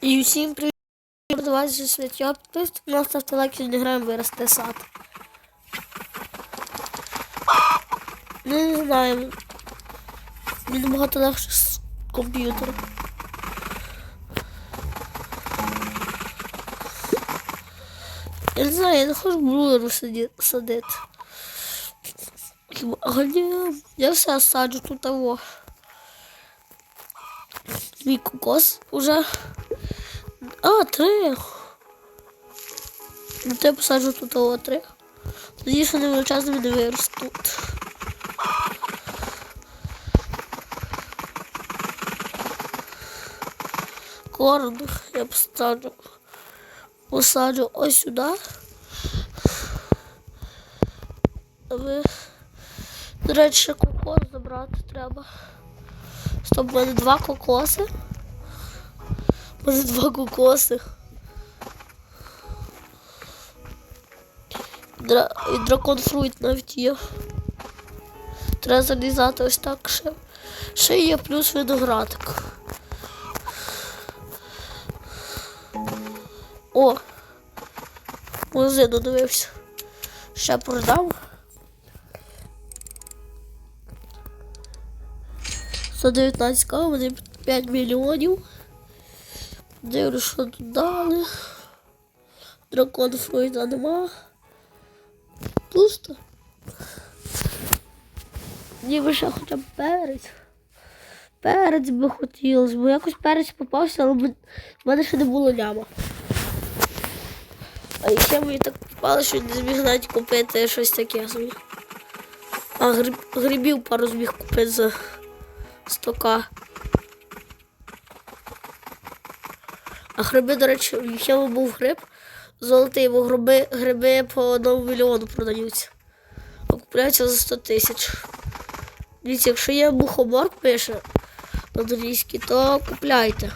І всім привіт! Вас же святя. Підписуйтесь на ставте лайк, сьогодні граємо вирости сад. Ну, не знаю. Мені набагато легше з комп'ютером. Я не знаю, я не хочу сиді- садити. Я все саджу тут того. Мій кокос уже. А, три. Ну, то я посаджу тут того три. Тоді що не величезними не виростуть. Корм я посаджу. Посаджу ось сюди. Ви, до речі, кокос забрати треба. Стоп, в мене два кокоси. Мене два кокоси. Дра... І дракон фруйт навіть є. Треба залізати ось так ще. Ще є плюс виноградик. О! Магазин додивився. Ще продав. 119 к вони 5 мільйонів. Дивлюсь, що тут дали. Дракон Фройда нема. Пусто. Ніби ще хоча б перець. Перець би хотілося, бо якось перець попався, але в мене ще не було ляма. А ще мені так попало, що не зміг навіть купити щось таке собі. А гриб, грибів пару зміг купити за 100к. А гриби, до речі, ще був гриб. Золотий, бо гриби, гриби по одному мільйону продаються. А купляються за 100 тисяч. Дивіться, якщо є мухомор пише на англійській, то купляйте.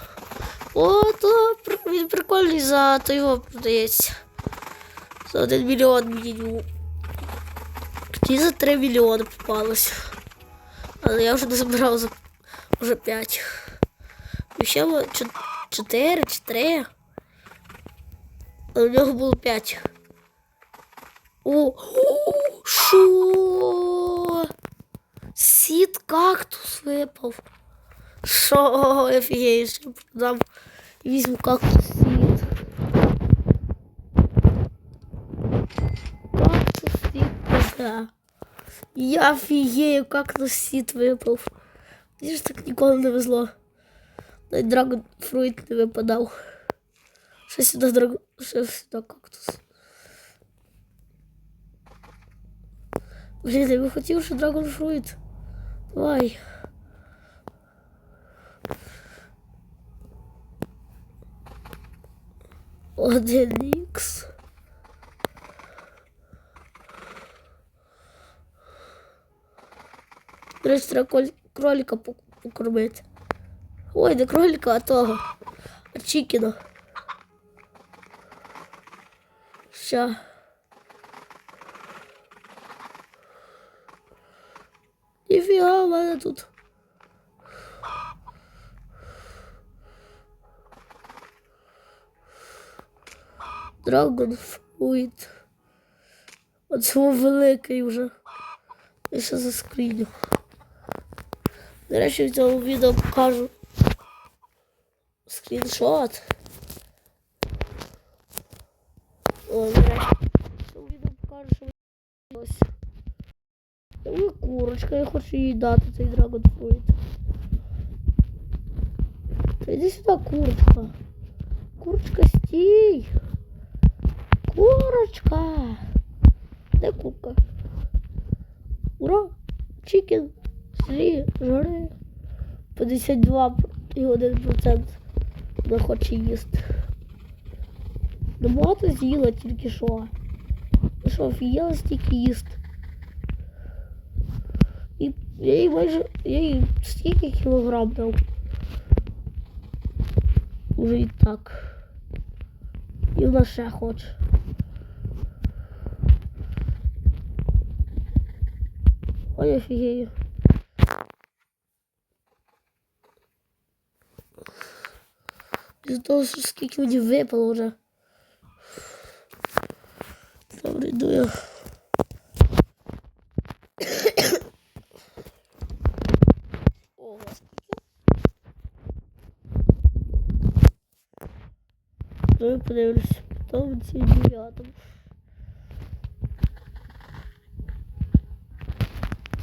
О, то він прикольний за то його продається. За 1 мільйон мінімум. Тоді за 3 мільйони попалося. Але я вже не забирав за вже 5. І ще 4 чи 3. А у нього було 5. О, о, що? Сід кактус випав. Що, офігею, що продам. Візьму кактус сід. Кактус сід, да. Я офігею, кактус сід випав. Мені ж так ніколи не везло. Навіть драгон фруйт не випадав. Ще сюди драгон, ще сюди кактус. Блін, я би хотів, що драгон фруйт. Давай. Один ікс. До речі, треба коль- кролика пок- покормити. Ой, не кролика, а того. А чікіна. Ща. Ніфіга в мене тут. Драгон фруйт. Оце великий вже. Я ще за скриню. До речі, в цьому відео покажу скріншот. О, до речі, в цьому відео покажу, що ось. Ой, курочка, я хочу їй дати цей драгон фруйт. Йди сюди, курочка. Курочка, стій. Курочка. Де курка? Ура! Чікен. Срі, жори. 52 і 1% не хоче їсти. Ну багато з'їла тільки що. Ну що, офігела стільки їсти. І я їй майже. Я їй стільки кілограм дав. Уже і так. І вона ще хоче. Ой, офігею. Із того, скільки мені випало вже. Добре, йду я. Ого? Ну, я подивлюсь. Потім ці дев'ятому.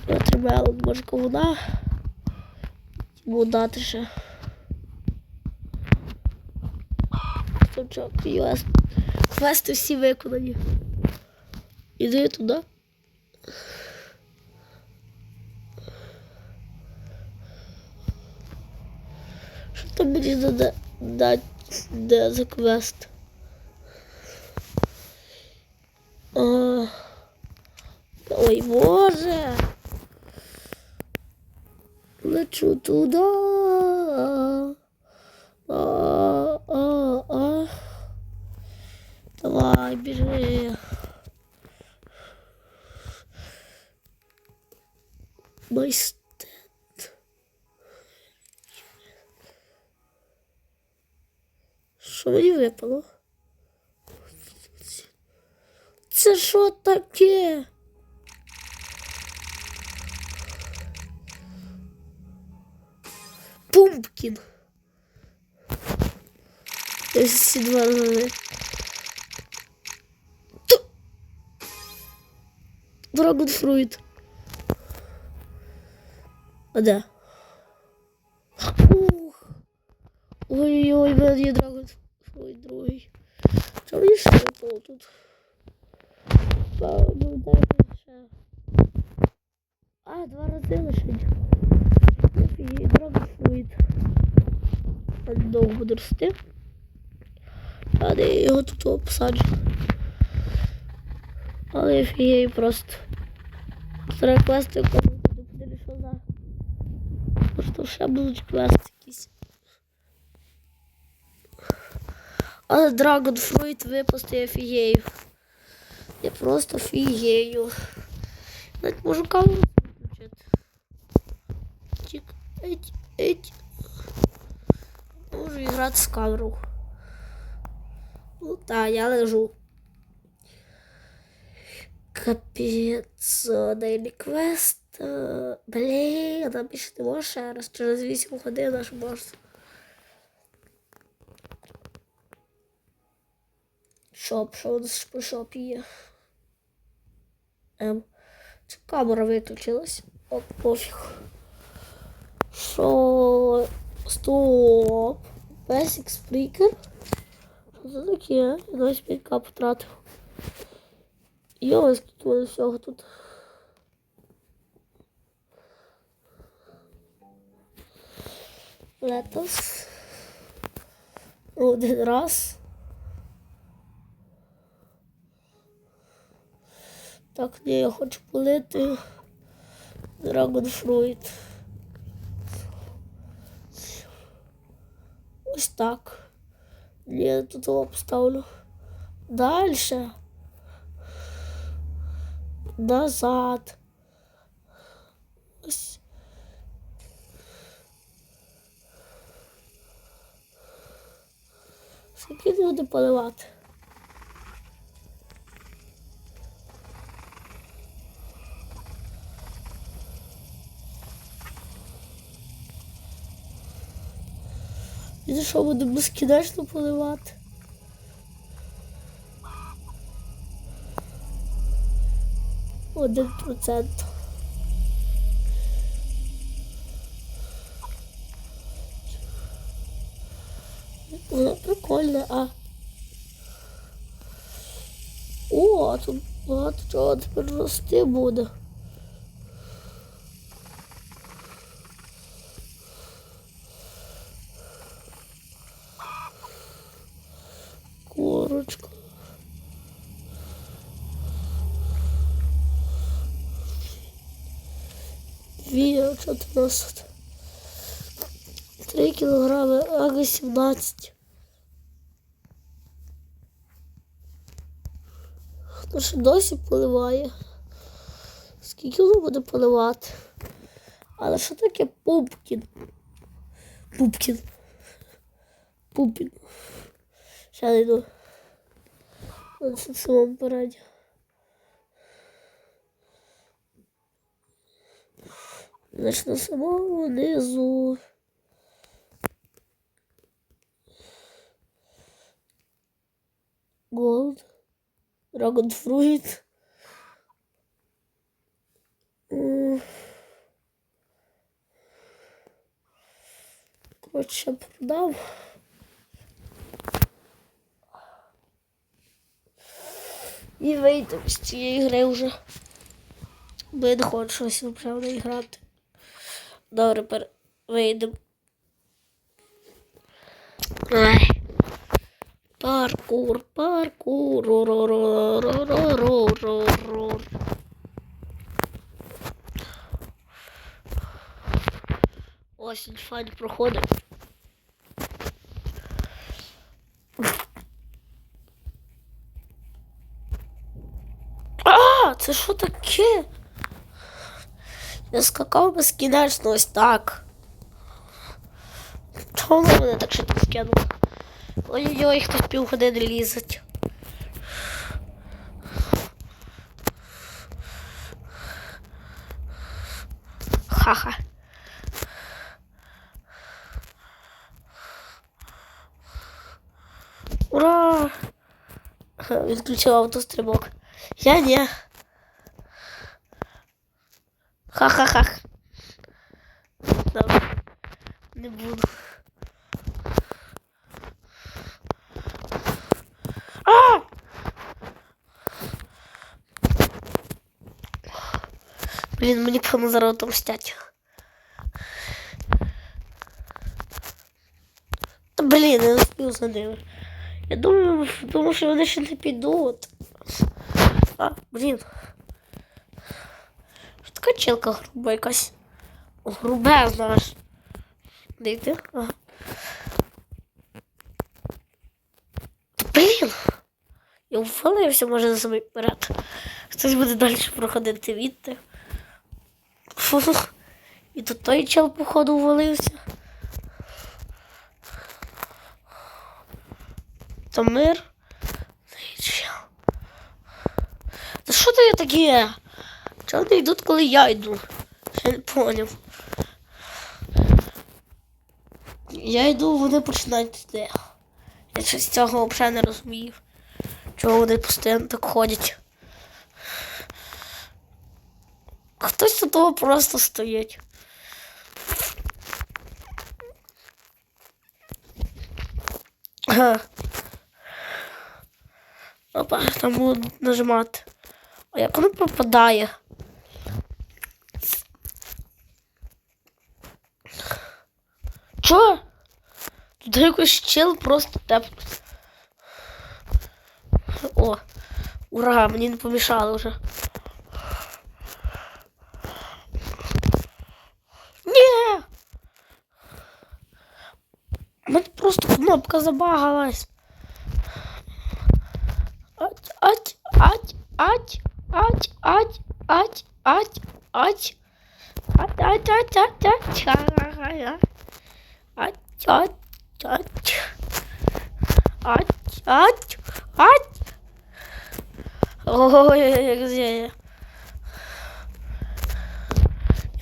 Я тримала, може, ковуна. Йому дати ще. Спочатку квест. Квести всі виконані. Іду я туди. Що там мені надо дати де за квест? А, ой, боже! Лечу туди. А, а, а. Давай, біжи. Майстет. Що мені випало? Це що таке? Пумпкін. Ось ці два рази. Ту! Драгонфруит. А де? Ух. Ой-ой-ой, в мене є драгонфруит другий. Що мені ще випало тут? Ще. А, два рази лишень. Офігеть, драгонфруит. А довго буде рости. А де його тут посаджу. Але я просто. Треба квести якому буду подивлюсь, що за. Там ще будуть квести Але Dragon Fruit випусти я просто фігею. Навіть можу камеру включити. Тік, еть, еть. Можу грати з камерою. Ну так, я лежу. Капець, Daily Quest. е, Блін, нам більше не може ще раз. Через 8 годин аж можна. Шоп, що у нас по шопі є? Ем, це камера виключилась. О, пофіг. Що? Стоп. Basic Spreaker. Що це таке? Я 25к потратив. Йо, скільки мене всього тут. Летос. Один раз. Так, ні, я хочу полити Dragon Fruit. Ось так. Ні, я тут його поставлю. Дальше. Назад. Ось. Скільки буде поливати? І за що буде безкінечно поливати? Один процент. Воно прикольне, а. О, тут багато чого тепер рости буде. 2 14, 3 кілограми, АГ 17. Хто ще досі поливає? Скільки воно буде поливати? Але що таке пупкін? Пупкін. Пупкін. Ще йду. Це в самому параді. Значить, на самому низу. Голд. Драгонфрут. М. Коротше, продав. І вийду з цієї гри вже. Бо я не хочу щось направно. Добре, пер... вийдемо. Паркур, паркур. Ру -ру -ру -ру -ру -ру -ру -ру. Осінь файно проходить. Я скакав безкінечно ось так. Воно мене так швидко скинуло? Ой-ой-ой, хтось півгодини лізить. Ха-ха. Ура! Ха, Відключив автострибок. Я не. Ха-ха-ха. Добре. Не буду. А! Блін, мені певно зараз отомстять. Та блін, я не спів за ними. Я думаю, думаю, що вони ще не підуть. А, блін. Челка груба якась? Грубе, знаєш. Де йти? Ага. Блін! Я ввалився, може, на самий вперед. Хтось буде далі проходити відти. І тут той чел, походу, ввалився. Та мир. Чел. Та що це таке? Чого не йдуть, коли я йду? Я не поняв. Я йду, вони починають йти. Я щось цього взагалі не розумію. Чого вони постійно так ходять. Хтось тут того просто стоїть. Опа, там буду нажимати. А як воно пропадає? Тут якийсь чел просто тепнув. О, ура, мені не помішали вже. Ні! У мене просто кнопка забагалась. Ать, ать, ать, ать, ать, ать, ать, ать, ать. Ать, ать, ать, ать, ать, ага. Ать, ать, Ать. Ать, ать, ать. Ой, як же я.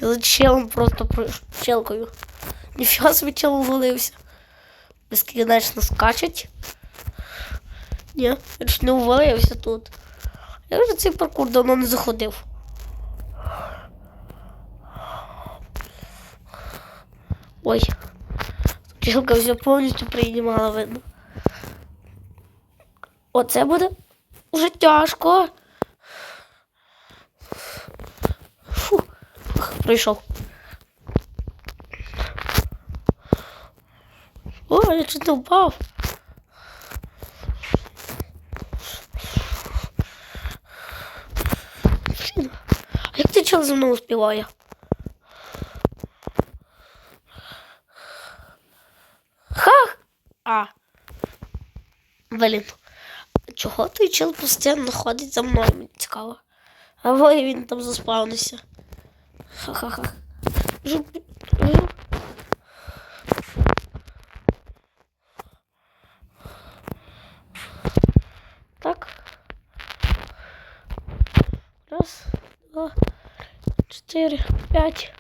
За челом просто про челкою. Ніфіга собі чел увалився. Безкінечно скачуть. Ні, я ж не увалився тут. Я вже цей паркур давно не заходив. Ой. Чілка все повністю приймала видно. Оце буде вже тяжко. Фу, фух, пройшов. О, я чуть не впав. А як ти чел за мною співає? блін. Чого той чел постійно ходить за мною, мені цікаво. А вой він там заспавнився. Ха-ха-ха. Так. Раз, два, чотири, п'ять.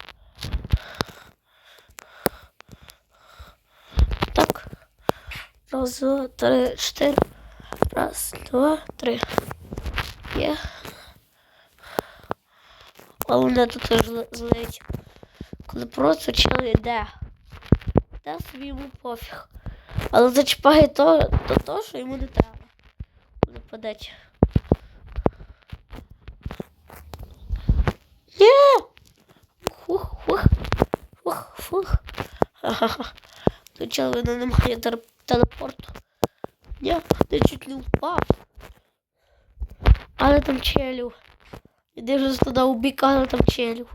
Раз, два, три, чотири. Раз, два, три. Є. А мене тут злить. Коли просто чел йде. Де собі йому пофіг. Але зачіпає то, то, то що йому не треба. Коли падеть. Є! Хух, хух, хух. Ха-ха-ха. Тут чел видно немає тер- телепорту. Ні, ти чуть не впав. Але там челю. Іди вже туди у бік, але там челю.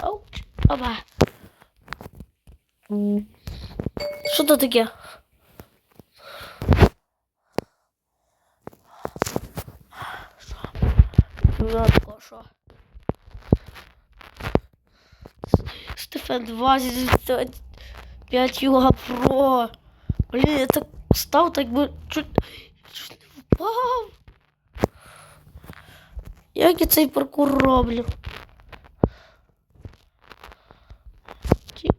Ауч. Оба. Що то таке? Жадко, що? Стефан 25 Юга Про. Блін, я так став, так би чуть, чуть не впав. Як я цей паркур роблю? Тільки.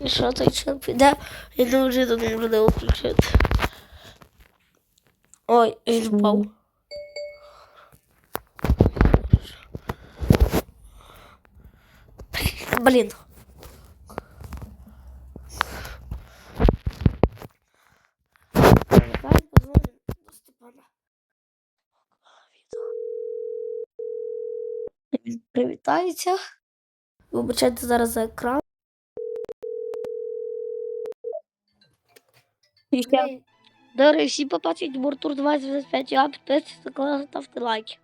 І що той чел піде? Я не вже тут не буду включити. Ой, він впав. Блін. Давай позвонимо до Степана. Він привітається. Вибачайте зараз за екран. До речі, всі побачить Муртур 25 а підписуйтесь на канал, ставте лайки.